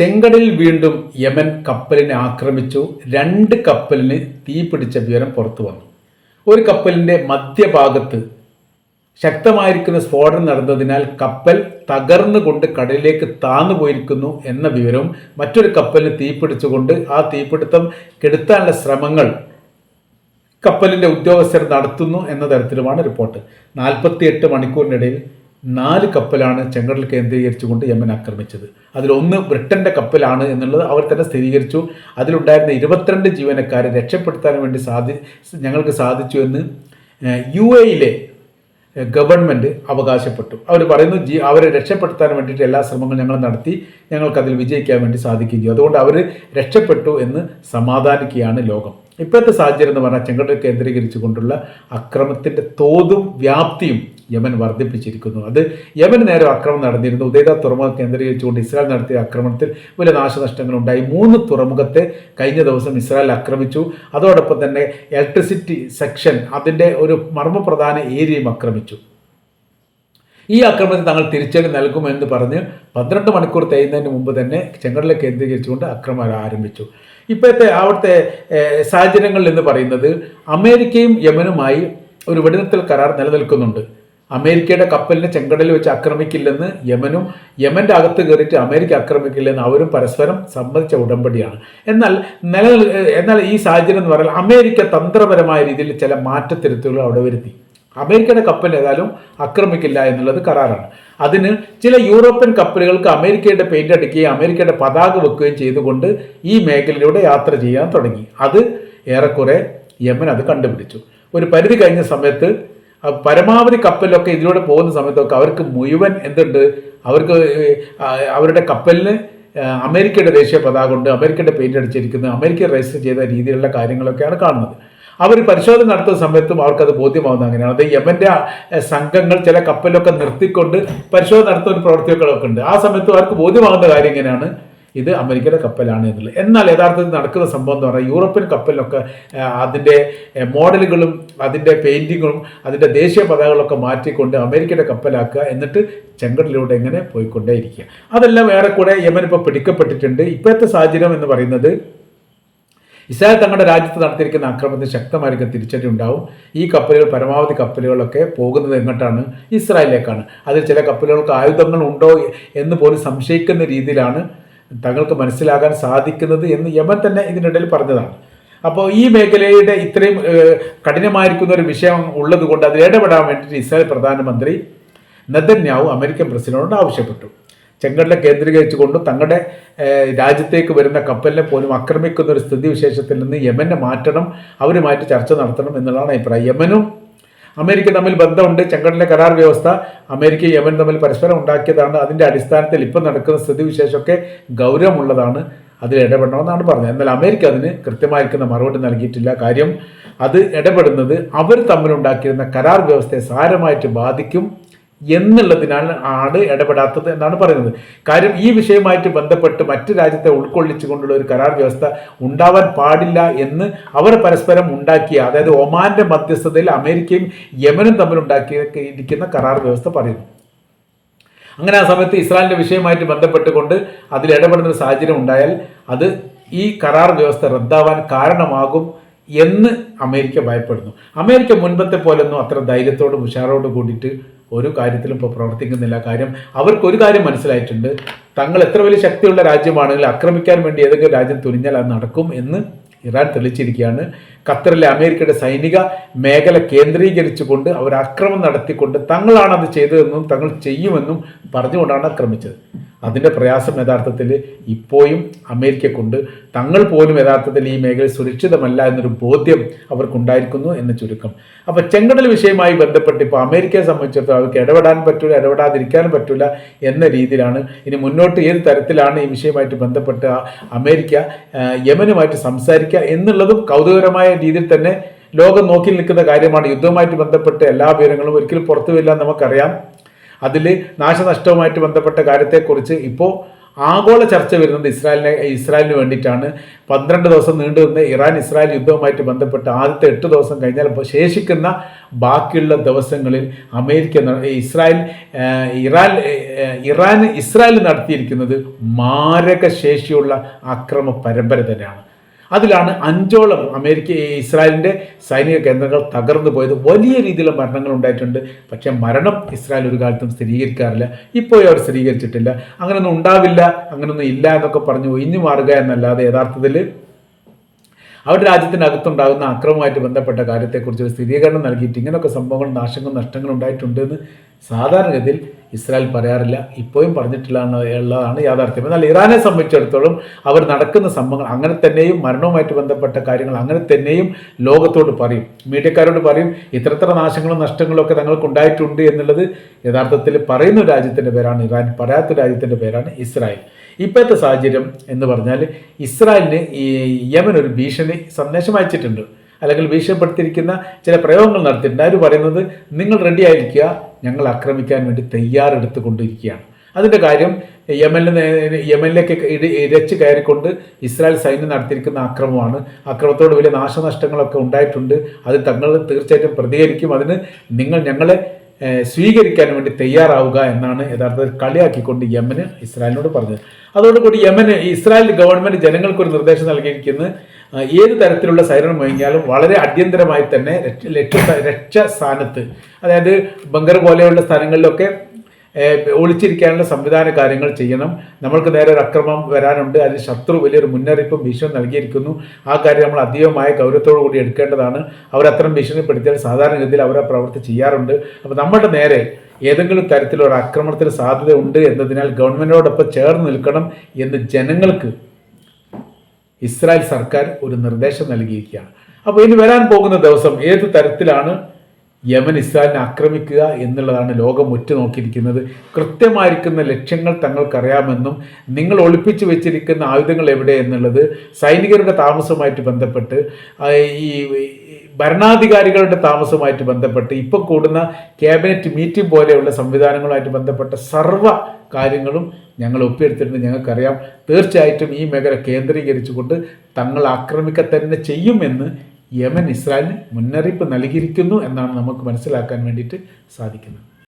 ചെങ്കടലിൽ വീണ്ടും യമൻ കപ്പലിനെ ആക്രമിച്ചു. രണ്ട് കപ്പലിന് തീപിടിച്ച വിവരം പുറത്തു വന്നു. ഒരു കപ്പലിന്റെ മധ്യഭാഗത്ത് ശക്തമായിരിക്കുന്ന സ്ഫോടനം നടന്നതിനാൽ കപ്പൽ തകർന്നുകൊണ്ട് കടലിലേക്ക് താന്നു പോയിരിക്കുന്നു എന്ന വിവരവും മറ്റൊരു കപ്പലിന് തീപിടിച്ചുകൊണ്ട് ആ തീപിടുത്തം കെടുത്താനുള്ള ശ്രമങ്ങൾ കപ്പലിന്റെ ഉദ്യോഗസ്ഥർ നടത്തുന്നു എന്ന തരത്തിലുമാണ് റിപ്പോർട്ട്. നാൽപ്പത്തിയെട്ട് മണിക്കൂറിനിടയിൽ നാല് കപ്പലാണ് ചെങ്കടൽ കേന്ദ്രീകരിച്ചുകൊണ്ട് യമൻ ആക്രമിച്ചത്. അതിലൊന്ന് ബ്രിട്ടന്റെ കപ്പലാണ് എന്നുള്ളത് അവർ തന്നെ സ്ഥിരീകരിച്ചു. അതിലുണ്ടായിരുന്ന ഇരുപത്തിരണ്ട് ജീവനക്കാരെ രക്ഷപ്പെടുത്താൻ വേണ്ടി സാധി ഞങ്ങൾക്ക് സാധിച്ചു എന്ന് യു എയിലെ ഗവൺമെന്റ് അവകാശപ്പെട്ടു. അവർ പറയുന്നു ജി അവരെ രക്ഷപ്പെടുത്താൻ വേണ്ടിയിട്ട് എല്ലാ ശ്രമങ്ങളും ഞങ്ങൾ നടത്തി. ഞങ്ങൾക്കതിൽ വിജയിക്കാൻ വേണ്ടി സാധിക്കുകയും ചെയ്തു. അതുകൊണ്ട് അവർ രക്ഷപ്പെട്ടു എന്ന് സമാധാനിക്കുകയാണ് ലോകം. ഇപ്പോഴത്തെ സാഹചര്യം എന്ന് പറഞ്ഞാൽ ചെങ്കടൽ കേന്ദ്രീകരിച്ചുകൊണ്ടുള്ള അക്രമത്തിന്റെ തോതും വ്യാപ്തിയും യമൻ വർദ്ധിപ്പിച്ചിരിക്കുന്നു. അത് യമൻ നേരെ ആക്രമണം നടന്നിരുന്നു. ഉദയത തുറമുഖം കേന്ദ്രീകരിച്ചുകൊണ്ട് ഇസ്രായേൽ നടത്തിയ ആക്രമണത്തിൽ വലിയ നാശനഷ്ടങ്ങളുണ്ടായി. മൂന്ന് തുറമുഖത്തെ കഴിഞ്ഞ ദിവസം ഇസ്രായേൽ ആക്രമിച്ചു. അതോടൊപ്പം തന്നെ ഇലക്ട്രിസിറ്റി സെക്ഷൻ അതിന്റെ ഒരു മർമ്മപ്രധാന ഏരിയയും ആക്രമിച്ചു. ഈ ആക്രമണത്തിൽ തങ്ങൾ തിരിച്ചടി നൽകുമെന്ന് പറഞ്ഞ് പന്ത്രണ്ട് മണിക്കൂർ തേയുന്നതിന് മുമ്പ് തന്നെ ചെങ്കടലെ കേന്ദ്രീകരിച്ചുകൊണ്ട് ആക്രമണം ആരംഭിച്ചു. ഇപ്പോഴത്തെ അവിടുത്തെ സാഹചര്യങ്ങളിൽ എന്ന് പറയുന്നത് അമേരിക്കയും യമനുമായി ഒരു വെടിനിർത്തൽ കരാർ നിലനിൽക്കുന്നുണ്ട്. അമേരിക്കയുടെ കപ്പലിനെ ചെങ്കടലിൽ വെച്ച് ആക്രമിക്കില്ലെന്ന് യമനും യമന്റെ അകത്ത് കയറിയിട്ട് അമേരിക്ക ആക്രമിക്കില്ലെന്ന് അവരും പരസ്പരം സമ്മതിച്ച ഉടമ്പടിയാണ്. എന്നാൽ നില എന്നാൽ ഈ സാഹചര്യം എന്ന് പറഞ്ഞാൽ അമേരിക്ക തന്ത്രപരമായ രീതിയിൽ ചില മാറ്റത്തിരുത്തുകൾ അവിടെ വരുത്തി. അമേരിക്കയുടെ കപ്പൽ ഏതായാലും ആക്രമിക്കില്ല എന്നുള്ളത് കരാറാണ്. അതിന് ചില യൂറോപ്യൻ കപ്പലുകൾക്ക് അമേരിക്കയുടെ പെയിന്റ് അടിക്കുകയും അമേരിക്കയുടെ പതാക വെക്കുകയും ചെയ്തുകൊണ്ട് ഈ മേഖലയിലൂടെ യാത്ര ചെയ്യാൻ തുടങ്ങി. അത് ഏറെക്കുറെ യമൻ അത് കണ്ടുപിടിച്ചു. ഒരു പരിധി കഴിഞ്ഞ സമയത്ത് പരമാവധി കപ്പലിലൊക്കെ ഇതിലൂടെ പോകുന്ന സമയത്തൊക്കെ അവർക്ക് മുഴുവൻ എന്തുണ്ട്? അവർക്ക് അവരുടെ കപ്പലിന് അമേരിക്കയുടെ ദേശീയ പതാക ഉണ്ട് അമേരിക്കയുടെ പെയിന്റ് അടിച്ചിരിക്കുന്നത് അമേരിക്ക രജിസ്റ്റർ ചെയ്ത രീതിയിലുള്ള കാര്യങ്ങളൊക്കെയാണ് കാണുന്നത്. അവർ പരിശോധന നടത്തുന്ന സമയത്തും അവർക്കത് ബോധ്യമാവുന്ന അങ്ങനെയാണ്. അത് യമന്റെ സംഘങ്ങൾ ചില കപ്പലൊക്കെ നിർത്തിക്കൊണ്ട് പരിശോധന നടത്തുന്ന ഒരു പ്രവൃത്തികളൊക്കെ ഉണ്ട്. ആ സമയത്തും അവർക്ക് ബോധ്യമാകുന്ന കാര്യം ഇങ്ങനെയാണ്. ഇത് അമേരിക്കയുടെ കപ്പലാണ് എന്നുള്ളത്. എന്നാൽ യഥാർത്ഥത്തിൽ നടക്കുന്ന സംഭവം എന്ന് പറഞ്ഞാൽ യൂറോപ്യൻ കപ്പലിലൊക്കെ ആ, അതിന്റെ മോഡലുകളും അതിന്റെ പെയിന്റിങ്ങും അതിന്റെ ദേശീയ പതാകകളൊക്കെ മാറ്റിക്കൊണ്ട് അമേരിക്കയുടെ കപ്പലാക്കുക എന്നിട്ട് ചെങ്കടലിലൂടെ എങ്ങനെ പോയിക്കൊണ്ടേയിരിക്കുക. അതെല്ലാം ഏറെക്കൂടെ യമൻ ഇപ്പോൾ പിടിക്കപ്പെട്ടിട്ടുണ്ട്. ഇപ്പോഴത്തെ സാഹചര്യം എന്ന് പറയുന്നത് ഇസ്രായേൽ തങ്ങളുടെ രാജ്യത്ത് നടത്തിയിരിക്കുന്ന ആക്രമണത്തിന് ശക്തമായിരിക്കും തിരിച്ചടി ഉണ്ടാവും ഈ കപ്പലുകൾ പരമാവധി കപ്പലുകളൊക്കെ പോകുന്നത് എങ്ങോട്ടാണ്? ഇസ്രായേലിലേക്കാണ്. അതിൽ ചില കപ്പലുകൾക്ക് ആയുധങ്ങൾ ഉണ്ടോ എന്ന് പോലും സംശയിക്കുന്ന രീതിയിലാണ് തങ്ങൾക്ക് മനസ്സിലാകാൻ സാധിക്കുന്നത് എന്ന് യമൻ തന്നെ ഇതിനിടയിൽ പറഞ്ഞതാണ്. അപ്പോൾ ഈ മേഖലയുടെ ഇത്രയും കഠിനമായിരിക്കുന്ന ഒരു വിഷയം ഉള്ളതുകൊണ്ട് അതിൽ ഇടപെടാൻ വേണ്ടിയിട്ട് ഇസ്രായേൽ പ്രധാനമന്ത്രി നെതന്യാവു അമേരിക്കൻ പ്രസിഡന്റിനോട് ആവശ്യപ്പെട്ടു. ചെങ്കടലെ കേന്ദ്രീകരിച്ചുകൊണ്ട് തങ്ങളുടെ രാജ്യത്തേക്ക് വരുന്ന കപ്പലിനെ പോലും ആക്രമിക്കുന്ന ഒരു സ്ഥിതിവിശേഷത്തിൽ നിന്ന് യമനെ മാറ്റണം അവരുമായിട്ട് ചർച്ച നടത്തണം എന്നുള്ളതാണ് അഭിപ്രായം. യമനും അമേരിക്ക തമ്മിൽ ബന്ധമുണ്ട്. ചെങ്കടലിലെ കരാർ വ്യവസ്ഥ അമേരിക്ക യമൻ തമ്മിൽ പരസ്പരം ഉണ്ടാക്കിയതാണ്. അതിന്റെ അടിസ്ഥാനത്തിൽ ഇപ്പം നടക്കുന്ന സ്ഥിതിവിശേഷമൊക്കെ ഗൗരവമുള്ളതാണ്. അതിൽ ഇടപെടണമെന്നാണ് പറഞ്ഞത്. എന്നാൽ അമേരിക്ക അതിന് കൃത്യമായിരിക്കുന്ന മറുപടി നൽകിയിട്ടില്ല. കാര്യം അത് ഇടപെടുന്നത് അവർ തമ്മിലുണ്ടാക്കിയിരുന്ന കരാർ വ്യവസ്ഥയെ സാരമായിട്ട് ബാധിക്കും എന്നുള്ളതിനാൽ ആണ് ഇടപെടാത്തത് എന്നാണ് പറയുന്നത്. കാര്യം ഈ വിഷയവുമായിട്ട് ബന്ധപ്പെട്ട് മറ്റു രാജ്യത്തെ ഉൾക്കൊള്ളിച്ചുകൊണ്ടുള്ള ഒരു കരാർ വ്യവസ്ഥ ഉണ്ടാവാൻ പാടില്ല എന്ന് അവർ പരസ്പരം ഉണ്ടാക്കിയ അതായത് ഒമാന്റെ മധ്യസ്ഥതയിൽ അമേരിക്കയും യമനും തമ്മിൽ ഉണ്ടാക്കിയിരിക്കുന്ന കരാർ വ്യവസ്ഥ പറയുന്നു. അങ്ങനെ ആ സമയത്ത് ഇസ്രായേലിന്റെ വിഷയമായിട്ട് ബന്ധപ്പെട്ടുകൊണ്ട് അതിൽ ഇടപെടുന്ന ഒരു സാഹചര്യം ഉണ്ടായാൽ അത് ഈ കരാർ വ്യവസ്ഥ റദ്ദാവാൻ കാരണമാകും എന്ന് അമേരിക്ക ഭയപ്പെടുന്നു. അമേരിക്ക മുൻപത്തെ പോലൊന്നും അത്ര ധൈര്യത്തോടും ഉഷാറോടും കൂടിയിട്ട് ഒരു കാര്യത്തിലും ഇപ്പോൾ പ്രവർത്തിക്കുന്നില്ല. കാര്യം അവർക്ക് ഒരു കാര്യം മനസ്സിലായിട്ടുണ്ട്. തങ്ങൾ എത്ര വലിയ ശക്തിയുള്ള രാജ്യമാണെങ്കിൽ ആക്രമിക്കാൻ വേണ്ടി ഏതെങ്കിലും രാജ്യം തുനിഞ്ഞാൽ അത് നടക്കും എന്ന് ഇറാൻ തെളിച്ചിരിക്കുകയാണ് ഖത്തറിലെ അമേരിക്കയുടെ സൈനിക മേഖല കേന്ദ്രീകരിച്ചുകൊണ്ട് അവർ അക്രമം നടത്തിക്കൊണ്ട് തങ്ങളാണ് അത് ചെയ്തതെന്നും തങ്ങൾ ചെയ്യുമെന്നും പറഞ്ഞുകൊണ്ടാണ് ആക്രമിച്ചത്. അതിന്റെ പ്രയാസം യഥാർത്ഥത്തിൽ ഇപ്പോഴും അമേരിക്കക്കുണ്ട്. തങ്ങൾ പോലും യഥാർത്ഥത്തിൽ ഈ മേഖല സുരക്ഷിതമല്ല എന്നൊരു ബോധ്യം അവർക്കുണ്ടായിരിക്കുന്നു എന്ന് ചുരുക്കം. അപ്പോൾ ചെങ്കടൽ വിഷയവുമായി ബന്ധപ്പെട്ട് ഇപ്പോൾ അമേരിക്കയെ സംബന്ധിച്ചിടത്തോളം അവർക്ക് ഇടപെടാൻ പറ്റില്ല ഇടപെടാതിരിക്കാനും പറ്റൂല എന്ന രീതിയിലാണ് ഇനി മുന്നോട്ട് ഏത് തരത്തിലാണ് ഈ വിഷയമായിട്ട് ബന്ധപ്പെട്ട് അമേരിക്ക യമനുമായിട്ട് സംസാരിക്കുക എന്നുള്ളതും കൗതുകകരമായ രീതിയിൽ തന്നെ ലോകം നോക്കി നിൽക്കുന്ന കാര്യമാണ്. യുദ്ധവുമായിട്ട് ബന്ധപ്പെട്ട് എല്ലാ വിവരങ്ങളും ഒരിക്കലും പുറത്തു വരില്ല നമുക്കറിയാം. അതിൽ നാശനഷ്ടവുമായിട്ട് ബന്ധപ്പെട്ട കാര്യത്തെക്കുറിച്ച് ഇപ്പോൾ ആഗോള ചർച്ച വരുന്നത് ഇസ്രായേലിനെ ഇസ്രായേലിന് വേണ്ടിയിട്ടാണ്. പന്ത്രണ്ട് ദിവസം നീണ്ടു നിന്ന് ഇറാൻ ഇസ്രായേൽ യുദ്ധവുമായിട്ട് ബന്ധപ്പെട്ട് ആദ്യത്തെ എട്ട് ദിവസം കഴിഞ്ഞാൽ ശേഷിക്കുന്ന ബാക്കിയുള്ള ദിവസങ്ങളിൽ America Israel Iran Iran Israel നടത്തിയിരിക്കുന്നത് മാരക ശേഷിയുള്ള അക്രമ പരമ്പര തന്നെയാണ്. അതിലാണ് അഞ്ചോളം അമേരിക്ക ഇസ്രായേലിന്റെ സൈനിക കേന്ദ്രങ്ങൾ തകർന്നു പോയത്. വലിയ രീതിയിലുള്ള മരണങ്ങൾ ഉണ്ടായിട്ടുണ്ട്. പക്ഷേ മരണം ഇസ്രായേൽ ഒരു കാലത്തും സ്ഥിരീകരിക്കാറില്ല. ഇപ്പോഴും അവർ സ്ഥിരീകരിച്ചിട്ടില്ല. അങ്ങനെയൊന്നും ഉണ്ടാവില്ല അങ്ങനെയൊന്നും ഇല്ല എന്നൊക്കെ പറഞ്ഞ് ഒഴിഞ്ഞു മാറുക എന്നല്ലാതെ യഥാർത്ഥത്തിൽ അവരുടെ രാജ്യത്തിനകത്തുണ്ടാകുന്ന അക്രമവുമായിട്ട് ബന്ധപ്പെട്ട കാര്യത്തെക്കുറിച്ച് ഒരു സ്ഥിരീകരണം നൽകിയിട്ട് ഇങ്ങനെയൊക്കെ സംഭവങ്ങൾ നാശങ്ങളും നഷ്ടങ്ങളും ഉണ്ടായിട്ടുണ്ട് എന്ന് സാധാരണഗതിയിൽ ഇസ്രായേൽ പറയാറില്ല. ഇപ്പോഴും പറഞ്ഞിട്ടില്ല എന്ന് ഉള്ളതാണ് യാഥാർത്ഥ്യം. എന്നാൽ ഇറാനെ സംബന്ധിച്ചിടത്തോളം അവർ നടക്കുന്ന സംഭവങ്ങൾ അങ്ങനെ തന്നെയും മരണവുമായിട്ട് ബന്ധപ്പെട്ട കാര്യങ്ങൾ അങ്ങനെ തന്നെയും ലോകത്തോട് പറയും. മീഡിയക്കാരോട് പറയും ഇത്രത്ര നാശങ്ങളും നഷ്ടങ്ങളും ഒക്കെ തങ്ങൾക്ക് ഉണ്ടായിട്ടുണ്ട് എന്നുള്ളത് യഥാർത്ഥത്തിൽ പറയുന്ന രാജ്യത്തിന്റെ പേരാണ് ഇറാൻ പറയാത്ത രാജ്യത്തിന്റെ പേരാണ് ഇസ്രായേൽ. ഇപ്പോഴത്തെ സാഹചര്യം എന്ന് പറഞ്ഞാൽ ഇസ്രായേലിന് ഈ യമൻ ഒരു ഭീഷണി സന്ദേശം അയച്ചിട്ടുണ്ട്. അല്ലെങ്കിൽ ഭീഷണിപ്പെടുത്തിയിരിക്കുന്ന ചില പ്രയോഗങ്ങൾ നടത്തിയിട്ടുണ്ട്. അവർ പറയുന്നത് നിങ്ങൾ റെഡി ആയിരിക്കുക ഞങ്ങൾ ആക്രമിക്കാൻ വേണ്ടി തയ്യാറെടുത്ത് കൊണ്ടിരിക്കുകയാണ് അതിന്റെ കാര്യം യമനിൽ നേ- യമനിലേക്ക് ഇരച്ച് കയറിക്കൊണ്ട് ഇസ്രായേൽ സൈന്യം നടത്തിയിരിക്കുന്ന ആക്രമമാണ്. ആക്രമത്തോട് വലിയ നാശനഷ്ടങ്ങളൊക്കെ ഉണ്ടായിട്ടുണ്ട്. അത് തങ്ങൾ തീർച്ചയായിട്ടും പ്രതികരിക്കും. അതിന് നിങ്ങൾ ഞങ്ങളെ സ്വീകരിക്കാൻ വേണ്ടി തയ്യാറാവുക എന്നാണ് യഥാർത്ഥത്തിൽ കളിയാക്കിക്കൊണ്ട് യമന് ഇസ്രായേലിനോട് പറഞ്ഞത്. അതോടുകൂടി യമന് ഇസ്രായേൽ ഗവൺമെന്റ് ജനങ്ങൾക്കൊരു നിർദ്ദേശം നൽകിയിരിക്കുന്നത് ഏത് തരത്തിലുള്ള സൈറൺ മുഴങ്ങിയാലും വളരെ അടിയന്തരമായി തന്നെ രക്ഷ രക്ഷ സ്ഥാനത്ത് അതായത് ബങ്കർ പോലെയുള്ള സ്ഥലങ്ങളിലൊക്കെ ഒളിച്ചിരിക്കാനുള്ള സംവിധാന കാര്യങ്ങൾ ചെയ്യണം. നമ്മൾക്ക് നേരെ ഒരു അക്രമം വരാനുണ്ട്. അതിന് ശത്രു വലിയൊരു മുന്നറിയിപ്പും ഭീഷണി നൽകിയിരിക്കുന്നു. ആ കാര്യം നമ്മൾ അധികമായ ഗൗരവത്തോടു കൂടി എടുക്കേണ്ടതാണ്. അവർ അത്തരം ഭീഷണിപ്പെടുത്തിയാൽ സാധാരണഗതിയിൽ അവർ ആ പ്രവൃത്തി ചെയ്യാറുണ്ട്. അപ്പോൾ നമ്മുടെ നേരെ ഏതെങ്കിലും തരത്തിലൊരു ആക്രമണത്തിന് സാധ്യത ഉണ്ട് എന്നതിനാൽ ഗവൺമെന്റിനോടൊപ്പം ചേർന്ന് നിൽക്കണം എന്ന് ജനങ്ങൾക്ക് ഇസ്രായേൽ സർക്കാർ ഒരു നിർദ്ദേശം നൽകിയിരിക്കുകയാണ്. അപ്പോൾ ഇനി വരാൻ പോകുന്ന ദിവസം ഏത് തരത്തിലാണ് യമൻ ഇസ്രായേലിനെ ആക്രമിക്കുക എന്നുള്ളതാണ് ലോകം ഉറ്റുനോക്കിയിരിക്കുന്നത്. കൃത്യമായിരിക്കുന്ന ലക്ഷ്യങ്ങൾ തങ്ങൾക്കറിയാമെന്നും നിങ്ങൾ ഒളിപ്പിച്ചു വെച്ചിരിക്കുന്ന ആയുധങ്ങൾ എവിടെ എന്നുള്ളത് സൈനികരുടെ താമസവുമായിട്ട് ബന്ധപ്പെട്ട് ഈ ഭരണാധികാരികളുടെ താമസവുമായിട്ട് ബന്ധപ്പെട്ട് ഇപ്പോൾ കൂടുന്ന ക്യാബിനറ്റ് മീറ്റിംഗ് പോലെയുള്ള സംവിധാനങ്ങളുമായിട്ട് ബന്ധപ്പെട്ട സർവ കാര്യങ്ങളും ഞങ്ങൾ ഒപ്പിയെടുത്തിട്ടുണ്ട്. ഞങ്ങൾക്കറിയാം. തീർച്ചയായിട്ടും ഈ മേഖല കേന്ദ്രീകരിച്ചുകൊണ്ട് തങ്ങൾ ആക്രമിക്കുക തന്നെ ചെയ്യുമെന്ന് യമൻ ഇസ്രായേലിന് മുന്നറിയിപ്പ് നൽകിയിരിക്കുന്നു എന്നാണ് നമുക്ക് മനസ്സിലാക്കാൻ വേണ്ടിയിട്ട് സാധിക്കുന്നത്.